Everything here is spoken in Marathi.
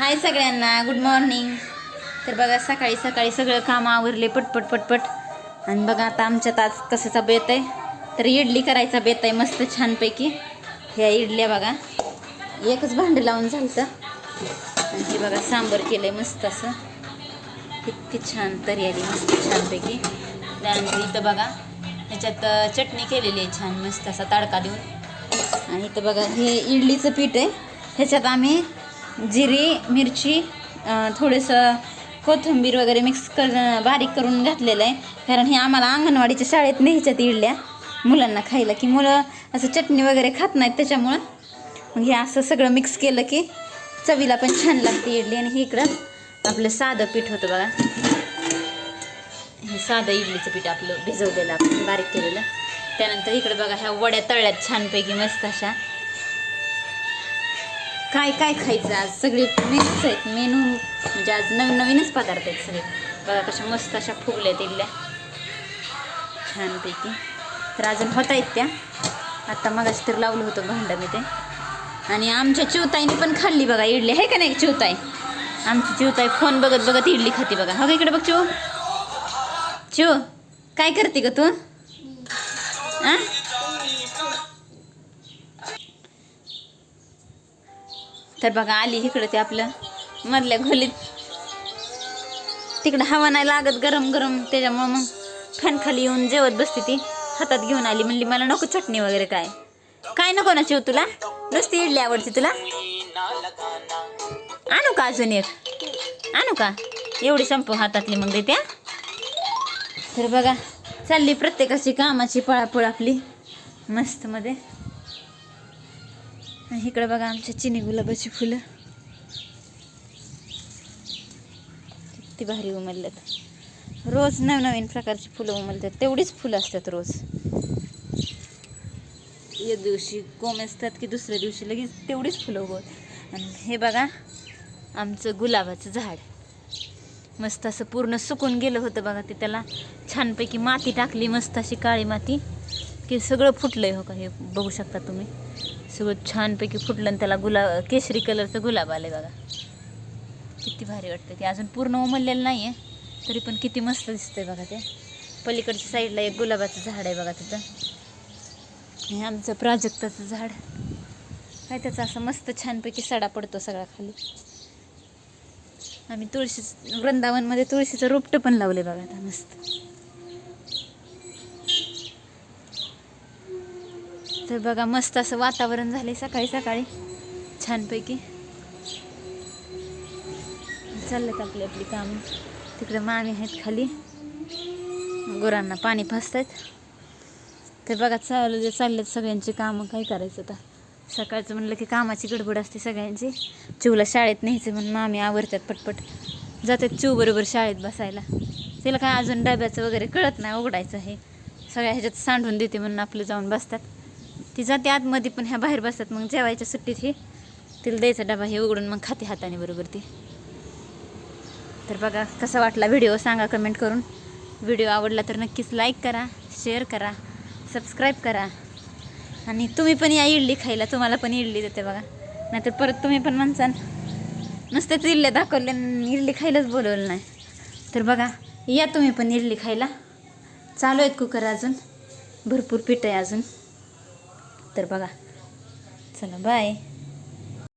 हाय सगळ्यांना गुड मॉर्निंग तर बघा सकाळी सकाळी सगळं काम आवरले पटपट पटपट. आणि बघा आता आमच्यात आज कशाचा बेत आहे? तर इडली करायचा बेत आहे मस्त छानपैकी. ह्या इडल्या बघा. एकच भांडं लावून झालं आणि हे बघा सांबर केलं आहे मस्त असं. इतकी छान तरी आली मस्त छानपैकी. त्यानंतर इथं बघा ह्याच्यात चटणी केलेली आहे छान मस्त असा तडका देऊन. आणि इथं बघा हे इडलीचं पीठ आहे. ह्याच्यात आम्ही जिरी मिरची थोडंसं कोथिंबीर वगैरे मिक्स कर बारीक करून घातलेलं आहे. कारण हे आम्हाला अंगणवाडीच्या शाळेत न्यायच्यात इडल्या. मुलांना खायला. की मुलं असं चटणी वगैरे खात नाहीत त्याच्यामुळं. मग हे असं सगळं मिक्स केलं की चवीला पण छान लागते इडली. आणि हे इकडं आपलं साधं पीठ होतं बघा. हे साधं इडलीचं पीठ आपलं भिजवलेलं आपण बारीक केलेलं. त्यानंतर इकडं बघा ह्या वड्या तळल्यात छानपैकी मस्त अशा. काय काय खायचं? आज सगळे मेनूच आहेत. मेनू म्हणजे आज नवीन नवीनच पदार्थ आहेत सगळे. बघा कशा मस्त अशा फुगल्या इडल्या छानपैकी. तर अजून होत आहेत त्या. आत्ता मगाशी तर लावलं होतं भांडं मी ते. आणि आमच्या चिवताईने पण खाल्ली बघा. इडली आहे का नाही चिवताई? आमची चिवताई फोन बघत बघत इडली खाते बघा. हो का इकडे बघ चिव? चिव काय करते ग तू? आ? तर बघा आली इकडं ते आपलं मधल्या खोलीत. तिकडं हवा नाही लागत गरम गरम त्याच्यामुळं मग फॅन खाली येऊन जेवत बसते ती. हातात घेऊन आली म्हणली मला नको चटणी वगैरे काय. काय नको ना चिव तुला? नुसती इडली आवडते तुला? आणू का अजून एक? आणू का? एवढी संपू हातातली मग देत्या तर बघा चालली प्रत्येकाची कामाची पळापळ आपली. मस्त मध्ये. आणि इकडे बघा आमच्या चिनी गुलाबाची फुलं. किती भारी उमलल्यात रोज नवनवीन प्रकारची फुलं उमलतात. तेवढीच फुलं असतात रोज. एक दिवशी कोंब असतात की दुसऱ्या दिवशी लगेच तेवढीच फुलं उगवत आणि हे बघा आमचं गुलाबाचं झाड. मस्त असं पूर्ण सुकून गेलं होतं बघा ते. त्याला छानपैकी माती टाकली मस्त अशी काळी माती की सगळं फुटलंय हो का हे बघू शकता तुम्ही. सगळं छानपैकी फुटलं आणि त्याला गुलाब केशरी कलरचं गुलाब आलं बघा. किती भारी वाटतं ते. अजून पूर्ण उमललेलं नाही आहे तरी पण किती मस्त दिसतंय बघा ते. पलीकडच्या साईडला एक गुलाबाचं झाड आहे बघा तिथं. हे आमचं प्राजक्ताचं झाड. काय त्याचा असं मस्त छानपैकी सडा पडतो सगळा खाली. आम्ही तुळशी वृंदावनमध्ये तुळशीचं रोपटं पण लावले बघा आता मस्त. तर बघा मस्त असं वातावरण झाले सकाळी सकाळी. छानपैकी. चाललेत आपली आपली कामं. तिकडे मामी आहेत खाली. गुरांना पाणी फासतायत. तर बघा चालू जे चाललेत सगळ्यांची कामं. काय करायचं आता? सकाळचं म्हणलं की कामाची गडबड असते सगळ्यांची. चिवला शाळेत न्यायचं म्हणून मामी आवरतात पटपट. जातात चिव बरोबर शाळेत बसायला. तिला काय अजून डब्याचं वगैरे कळत नाही उघडायचं हे सगळ्या ह्याच्यात सांडून देते म्हणून आपलं जाऊन बसतात. ती जाते आतमध्ये पण ह्या बाहेर बसतात मग जेवायच्या सुट्टीत ही. तिला द्यायचा डबा हे उघडून मग खाते हाताने बरोबर ती. तर बघा कसा वाटला व्हिडिओ सांगा कमेंट करून. व्हिडिओ आवडला तर नक्कीच लाईक करा शेअर करा सबस्क्राईब करा. आणि तुम्ही पण या इडली खायला तुम्हाला पण इडली देते बघा. नाहीतर परत तुम्ही पण म्हणसान नुसत्याच इडल्या दाखवले इडली खायलाच बोलवलं नाही. तर बघा या तुम्ही पण इडली खायला. चालू आहेत कुकर अजून. भरपूर पीठ आहे अजून. तर बघा. चला बाय